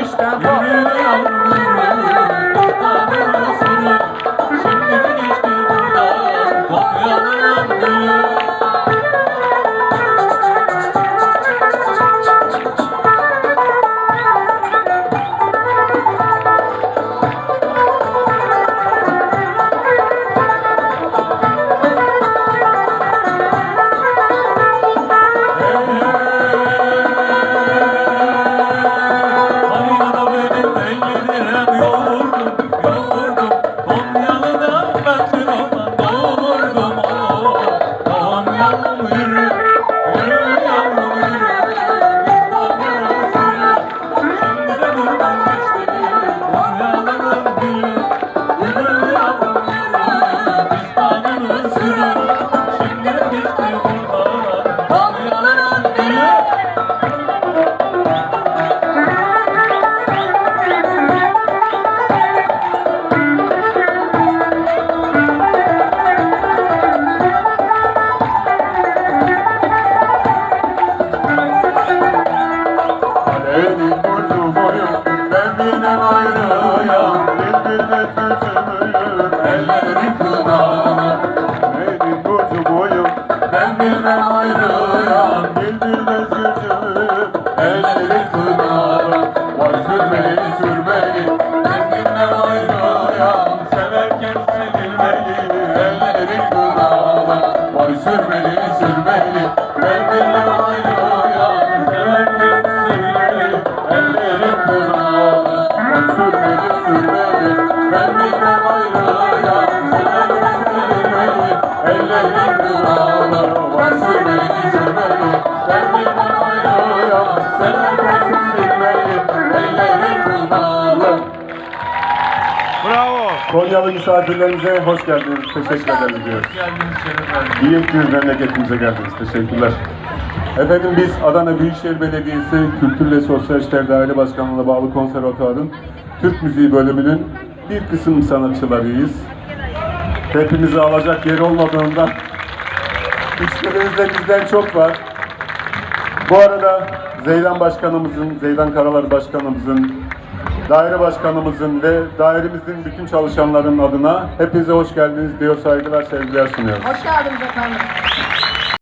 do Estado. Konya'nın ellerim kınalı. Benim burcu boyum, ben bilmem ayrıyam, bildirme sözümü, ellerim kınalı. Konyalı misafirlerimize hoş geldiniz. Teşekkür ederim diyoruz. İyi ettiniz memleketimize geldiniz. Teşekkürler. Efendim biz Adana Büyükşehir Belediyesi Kültür ve Sosyal İşler Daire Başkanlığı'na bağlı konservatuarın Türk Müziği bölümünün bir kısım sanatçılarıyız. Hepimizi alacak yer olmadığından hiçbirimizde bizden çok var. Bu arada Zeydan Başkanımızın, Zeydan Karalar Başkanımızın, daire başkanımızın ve dairemizin bütün çalışanların adına hepinize hoş geldiniz diyor saygılar, sevgiler sunuyoruz. Hoş geldiniz efendim.